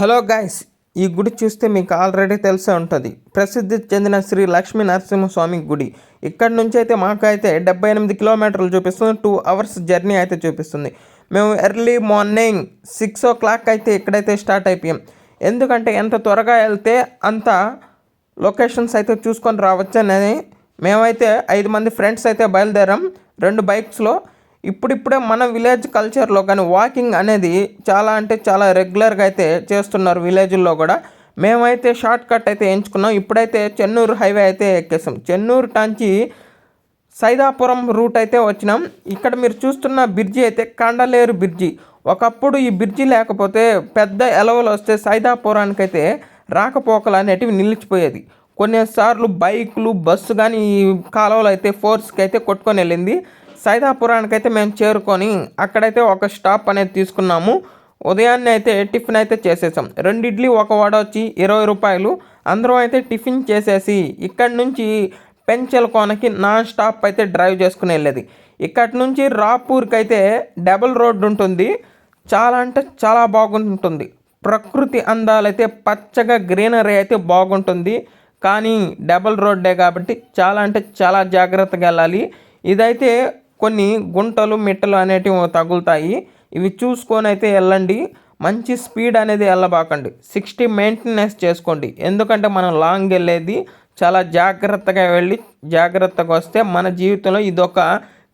Hello guys ఈ గుడి చూస్తే మీకు ఆల్రెడీ తెలిసే ఉంటుంది. ప్రసిద్ధి చెందిన శ్రీ లక్ష్మీ నరసింహస్వామి గుడి. ఇక్కడ నుంచి అయితే మాకైతే డెబ్బై ఎనిమిది కిలోమీటర్లు చూపిస్తుంది. టూ అవర్స్ జర్నీ అయితే చూపిస్తుంది. మేము early morning six o'clock అయితే ఇక్కడైతే స్టార్ట్ అయిపోయాం. ఎందుకంటే ఎంత త్వరగా వెళ్తే అంత లొకేషన్స్ అయితే చూసుకొని రావచ్చు అనేది మేమైతే ఐదు మంది ఫ్రెండ్స్ అయితే బయలుదేరాం. రెండు బైక్స్లో ఇప్పుడిప్పుడే మన విలేజ్ కల్చర్లో కానీ వాకింగ్ అనేది చాలా అంటే చాలా రెగ్యులర్గా అయితే చేస్తున్నారు విలేజ్లో కూడా. మేమైతే షార్ట్ కట్ అయితే ఎంచుకున్నాం ఇప్పుడైతే చెన్నూరు హైవే అయితే ఎక్కేసాం. చెన్నూరు టాంచి సైదాపురం రూట్ అయితే వచ్చినాం. ఇక్కడ మీరు చూస్తున్న బ్రిడ్జి అయితే కండలేరు బ్రిడ్జి. ఒకప్పుడు ఈ బ్రిడ్జి లేకపోతే పెద్ద ఎలవలు వస్తే సైదాపురానికి అయితే రాకపోకలు అనేటివి నిలిచిపోయేది. కొన్నిసార్లు బైకులు బస్సు కానీ ఈ కాలువలు అయితే ఫోర్స్కి అయితే కొట్టుకొని వెళ్ళింది. సైదాపురానికి అయితే మేము చేరుకొని అక్కడైతే ఒక స్టాప్ అనేది తీసుకున్నాము. ఉదయాన్నే అయితే టిఫిన్ అయితే చేసేసాం. రెండు ఇడ్లీ ఒక వడ వచ్చి ఇరవై రూపాయలు. అందరం అయితే టిఫిన్ చేసేసి ఇక్కడి నుంచి పెంచల కోనకి నాన్ స్టాప్ అయితే డ్రైవ్ చేసుకుని వెళ్ళేది. ఇక్కడి నుంచి రాపూర్కి అయితే డబుల్ రోడ్డు ఉంటుంది. చాలా అంటే చాలా బాగుంటుంది. ప్రకృతి అందాలైతే పచ్చగా గ్రీనరీ అయితే బాగుంటుంది. కానీ డబుల్ రోడ్డే కాబట్టి చాలా అంటే చాలా జాగ్రత్తగా వెళ్ళాలి. ఇదైతే కొన్ని గుంటలు మిట్టలు అనేటివి తగులుతాయి. ఇవి చూసుకొని అయితే వెళ్ళండి. మంచి స్పీడ్ అనేది వెళ్ళబాకండి. సిక్స్టీ మెయింటెనెన్స్ చేసుకోండి. ఎందుకంటే మనం లాంగ్ వెళ్ళేది చాలా జాగ్రత్తగా వెళ్ళి జాగ్రత్తగా వస్తే మన జీవితంలో ఇదొక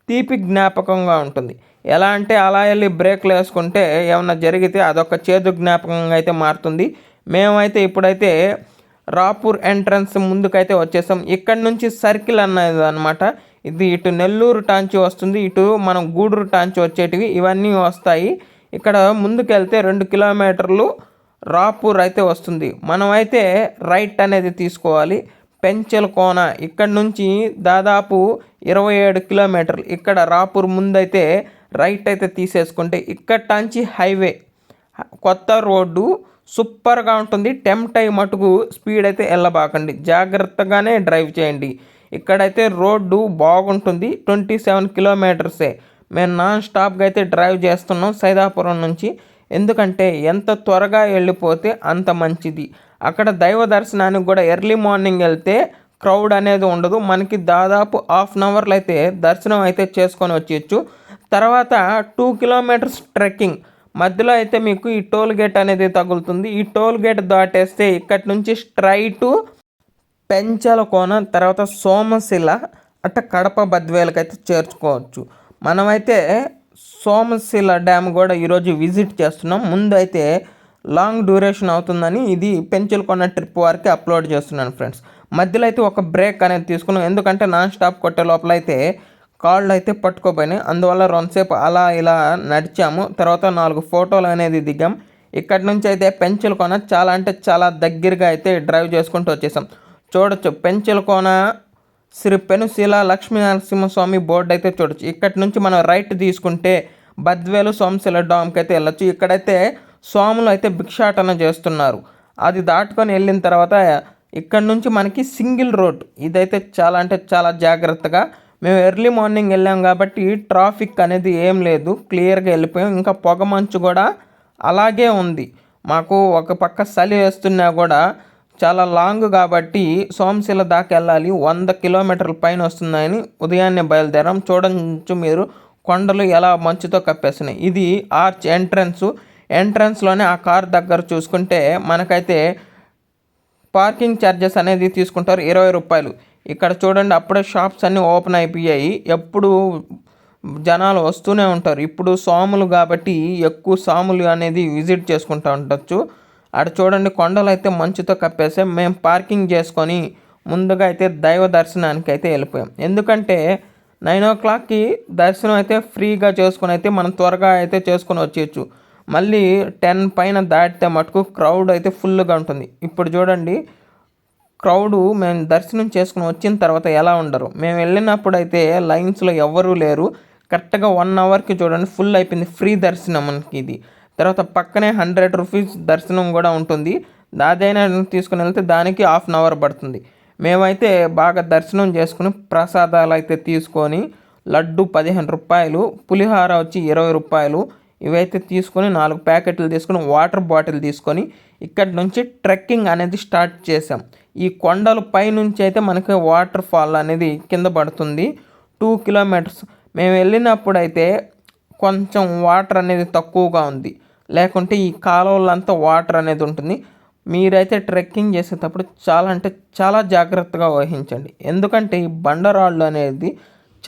తీపి జ్ఞాపకంగా ఉంటుంది. ఎలా అంటే అలా వెళ్ళి బ్రేక్లు వేసుకుంటే ఏమన్నా జరిగితే అదొక చేదు జ్ఞాపకంగా అయితే మారుతుంది. మేమైతే ఇప్పుడైతే రాపూర్ ఎంట్రన్స్ ముందుకైతే వచ్చేసాం. ఇక్కడ నుంచి సర్కిల్ అన్నది అనమాట ఇది ఇటు నెల్లూరు టాంచి వస్తుంది ఇటు మనం గూడూరు టాంచి వచ్చేటివి ఇవన్నీ వస్తాయి. ఇక్కడ ముందుకెళ్తే రెండు కిలోమీటర్లు రాపూర్ అయితే వస్తుంది. మనం అయితే రైట్ అనేది తీసుకోవాలి. పెంచెల కోన ఇక్కడ నుంచి దాదాపు ఇరవై ఏడు కిలోమీటర్లు. ఇక్కడ రాపూర్ ముందైతే రైట్ అయితే తీసేసుకుంటే ఇక్కడ టాంచి హైవే కొత్త రోడ్డు సూపర్గా ఉంటుంది. టెంప్ట్ అయ్యి మటుకు స్పీడ్ అయితే వెళ్ళబాకండి. జాగ్రత్తగానే డ్రైవ్ చేయండి. ఇక్కడైతే రోడ్డు బాగుంటుంది ట్వంటీ సెవెన్ కిలోమీటర్సే. మేము నాన్ స్టాప్గా అయితే డ్రైవ్ చేస్తున్నాం సైదాపురం నుంచి. ఎందుకంటే ఎంత త్వరగా వెళ్ళిపోతే అంత మంచిది. అక్కడ దైవ దర్శనానికి కూడా ఎర్లీ మార్నింగ్ వెళ్తే క్రౌడ్ అనేది ఉండదు. మనకి దాదాపు హాఫ్ అన్ అవర్లో అయితే దర్శనం అయితే చేసుకొని వచ్చేయచ్చు. తర్వాత టూ కిలోమీటర్స్ ట్రెక్కింగ్ మధ్యలో అయితే మీకు ఈ టోల్ గేట్ అనేది తగులుతుంది. ఈ టోల్ గేట్ దాటేస్తే ఇక్కడి నుంచి స్ట్రైటు పెంచల కోన తర్వాత సోమశిల అట్ట కడప బద్వేలకైతే చేర్చుకోవచ్చు. మనమైతే సోమశిల డ్యామ్ కూడా ఈరోజు విజిట్ చేస్తున్నాం. ముందు అయితే లాంగ్ డ్యూరేషన్ అవుతుందని ఇది పెంచలకొండ ట్రిప్ వారికి అప్లోడ్ చేస్తున్నాను ఫ్రెండ్స్. మధ్యలో అయితే ఒక బ్రేక్ అనేది తీసుకున్నాం. ఎందుకంటే నాన్ స్టాప్ కొట్టే లోపల అయితే కాళ్ళు అయితే పట్టుకోపోయినాయి అందువల్ల రెండుసేపు అలా ఇలా నడిచాము. తర్వాత నాలుగు ఫోటోలు అనేది దిగాం. ఇక్కడి నుంచి అయితే పెంచలకొన చాలా అంటే చాలా దగ్గరగా అయితే డ్రైవ్ చేసుకుంటూ వచ్చేసాం. చూడొచ్చు. పెంచలకోన శ్రీ పెనుశీల లక్ష్మీ నరసింహస్వామి బోర్డు అయితే చూడొచ్చు. ఇక్కడి నుంచి మనం రైట్ తీసుకుంటే బద్వేలు సోమశిల డామ్కి అయితే వెళ్ళొచ్చు. ఇక్కడైతే స్వాములు అయితే భిక్షాటన చేస్తున్నారు. అది దాటుకొని వెళ్ళిన తర్వాత ఇక్కడ నుంచి మనకి సింగిల్ రోడ్. ఇదైతే చాలా అంటే చాలా జాగ్రత్తగా మేము ఎర్లీ మార్నింగ్ వెళ్ళాం కాబట్టి ట్రాఫిక్ అనేది ఏం లేదు. క్లియర్గా వెళ్ళిపోయాం. ఇంకా పొగ మంచు కూడా అలాగే ఉంది. మాకు ఒక పక్క చలి వేస్తున్నా కూడా చాలా లాంగ్ కాబట్టి సోమశిల దాకా వెళ్ళాలి. వంద కిలోమీటర్ల పైన వస్తుందని ఉదయాన్నే బయలుదేరాం. చూడచ్చు మీరు కొండలు ఎలా మంచుతో కప్పేస్తున్నాయి. ఇది ఆర్చ్ ఎంట్రన్స్. ఎంట్రన్స్లోనే ఆ కార్ దగ్గర చూసుకుంటే మనకైతే పార్కింగ్ ఛార్జెస్ అనేది తీసుకుంటారు ఇరవై రూపాయలు. ఇక్కడ చూడండి అప్పుడే షాప్స్ అన్నీ ఓపెన్ అయిపోయాయి. ఎప్పుడు జనాలు వస్తూనే ఉంటారు. ఇప్పుడు సాములు కాబట్టి ఎక్కువ సాములు అనేది విజిట్ చేసుకుంటూ ఉండొచ్చు. అక్కడ చూడండి కొండలు అయితే మంచుతో కప్పేసి మేము పార్కింగ్ చేసుకొని ముందుగా అయితే దైవ దర్శనానికి అయితే వెళ్ళిపోయాం. ఎందుకంటే నైన్ ఓ క్లాక్కి దర్శనం అయితే ఫ్రీగా చేసుకుని అయితే మనం త్వరగా అయితే చేసుకొని వచ్చేయచ్చు. మళ్ళీ టెన్ పైన దాటితే మటుకు క్రౌడ్ అయితే ఫుల్గా ఉంటుంది. ఇప్పుడు చూడండి క్రౌడు మేము దర్శనం చేసుకుని వచ్చిన తర్వాత ఎలా ఉండరు? మేము వెళ్ళినప్పుడు అయితే లైన్స్లో ఎవ్వరూ లేరు. కరెక్ట్గా వన్ అవర్కి చూడండి ఫుల్ అయిపోయింది ఫ్రీ దర్శనం మనకి ఇది. తర్వాత పక్కనే హండ్రెడ్ రూపీస్ దర్శనం కూడా ఉంటుంది. అదైనా తీసుకుని వెళ్తే దానికి హాఫ్ అన్ అవర్ పడుతుంది. మేమైతే బాగా దర్శనం చేసుకుని ప్రసాదాలు అయితే తీసుకొని లడ్డు పదిహేను రూపాయలు పులిహార వచ్చి ఇరవై రూపాయలు ఇవైతే తీసుకొని నాలుగు ప్యాకెట్లు తీసుకొని వాటర్ బాటిల్ తీసుకొని ఇక్కడి నుంచి ట్రెక్కింగ్ అనేది స్టార్ట్ చేసాం ఈ కొండల పైనుంచి అయితే మనకి వాటర్ ఫాల్ అనేది కింద పడుతుంది. Two kilometres. మేము వెళ్ళినప్పుడు అయితే కొంచెం వాటర్ అనేది తక్కువగా ఉంది. లేకుంటే ఈ కాలువలంతా వాటర్ అనేది ఉంటుంది. మీరైతే ట్రెక్కింగ్ చేసేటప్పుడు చాలా అంటే చాలా జాగ్రత్తగా వహించండి. ఎందుకంటే ఈ బండరాళ్ళు అనేది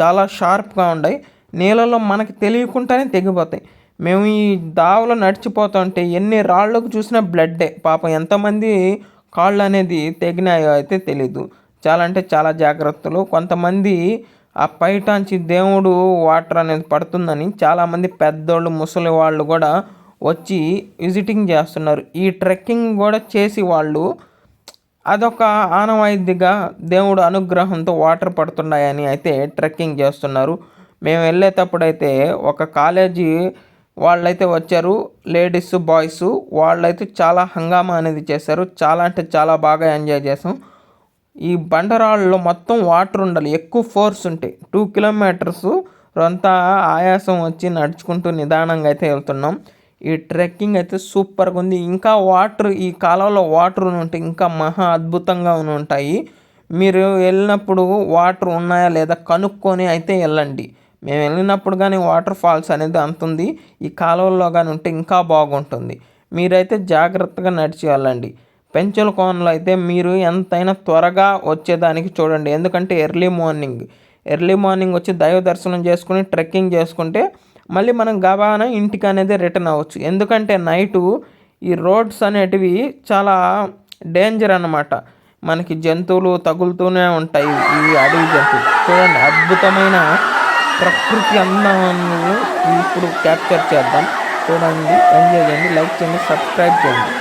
చాలా షార్ప్గా ఉన్నాయి నీళ్ళలో మనకి తెలియకుండానే తెగిపోతాయి. మేము ఈ దావలో నడిచిపోతుంటే ఎన్ని రాళ్ళకు చూసినా బ్లడ్డే. పాపం ఎంతమంది కాళ్ళు అనేది తెగినాయో అయితే తెలీదు. చాలా అంటే చాలా జాగ్రత్తలు. కొంతమంది ఆ పైటాంచి దేవుడు వాటర్ అనేది పడుతుందని చాలామంది పెద్దోళ్ళు ముసలి వాళ్ళు కూడా వచ్చి విజిటింగ్ చేస్తున్నారు. ఈ ట్రెక్కింగ్ కూడా చేసి వాళ్ళు అదొక ఆనవాయితీగా దేవుడు అనుగ్రహంతో వాటర్ పడుతున్నాయని అయితే ట్రెక్కింగ్ చేస్తున్నారు. మేము వెళ్ళేటప్పుడైతే ఒక కాలేజీ వాళ్ళైతే వచ్చారు. లేడీస్ బాయ్స్ వాళ్ళైతే చాలా హంగామా అనేది చేశారు. చాలా అంటే చాలా బాగా ఎంజాయ్ చేసాం ఈ బండరాళ్ళలో మొత్తం వాటర్ ఉండాలి. ఎక్కువ ఫోర్స్ ఉంటాయి టూ కిలోమీటర్స్ అంతా ఆయాసం వచ్చి నడుచుకుంటూ నిదానంగా అయితే వెళ్తున్నాం. ఈ ట్రెక్కింగ్ అయితే సూపర్గా ఉంది. ఇంకా వాటర్ ఈ కాలంలో వాటర్ ఉంటే ఇంకా మహా అద్భుతంగా ఉంటాయి. మీరు వెళ్ళినప్పుడు వాటర్ ఉన్నాయా లేదా కనుక్కొని అయితే వెళ్ళండి. మేము వెళ్ళినప్పుడు కానీ వాటర్ ఫాల్స్ అనేది అంతుంది ఈ కాలువల్లో కానీ ఉంటే ఇంకా బాగుంటుంది. మీరైతే జాగ్రత్తగా నడిచి వెళ్ళండి. పెంచల కోనలో అయితే మీరు ఎంతైనా త్వరగా వచ్చేదానికి చూడండి. ఎందుకంటే ఎర్లీ మార్నింగ్ ఎర్లీ మార్నింగ్ వచ్చి దైవ దర్శనం చేసుకుని ట్రెక్కింగ్ చేసుకుంటే మళ్ళీ మనం గబాన ఇంటికి అనేది రిటర్న్ అవ్వచ్చు. ఎందుకంటే నైటు ఈ రోడ్స్ అనేటివి చాలా డేంజర్ అనమాట మనకి జంతువులు తగులుతూనే ఉంటాయి ఈ అడవి జంతువులు. చూడండి అద్భుతమైన ప్రకృతి అందాన్ని ఇప్పుడు క్యాప్చర్ చేద్దాం. చూడండి ఎంజాయ్ చేయండి లైక్ చేయండి సబ్స్క్రైబ్ చేయండి.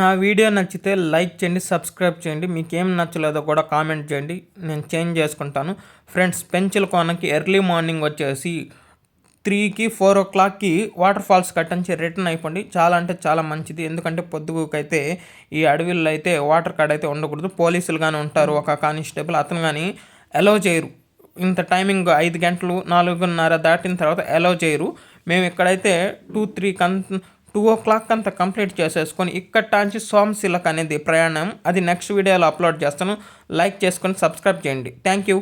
నా వీడియో నచ్చితే లైక్ చేయండి సబ్స్క్రైబ్ చేయండి. మీకు ఏం నచ్చలేదో కూడా కామెంట్ చేయండి. నేను చేంజ్ చేసుకుంటాను. ఫ్రెండ్స్ పెంచిల కోనకి ఎర్లీ మార్నింగ్ వచ్చేసి త్రీకి ఫోర్ ఓ క్లాక్కి వాటర్ ఫాల్స్ కట్టించి రిటర్న్ అయిపోండి. చాలా అంటే చాలా మంచిది. ఎందుకంటే పొద్దుగుకైతే ఈ అడవిల్లో అయితే వాటర్ కార్డ్ అయితే ఉండకూడదు. పోలీసులు కానీ ఉంటారు ఒక కానిస్టేబుల్ అతను కానీ అలౌ చేయరు. ఇంత టైమింగ్ ఐదు గంటలు నాలుగున్నర దాటిన తర్వాత అలౌ చేయరు. మేము ఇక్కడైతే టూ త్రీ కన్ టూ ఓ క్లాక్ అంతా కంప్లీట్ చేసేసుకొని ఇక్కడ నుంచి సోమశిలక్ అనేది ప్రయాణం. అది నెక్స్ట్ వీడియోలో అప్లోడ్ చేస్తాను. లైక్ చేసుకొని సబ్స్క్రైబ్ చేయండి. Thank you.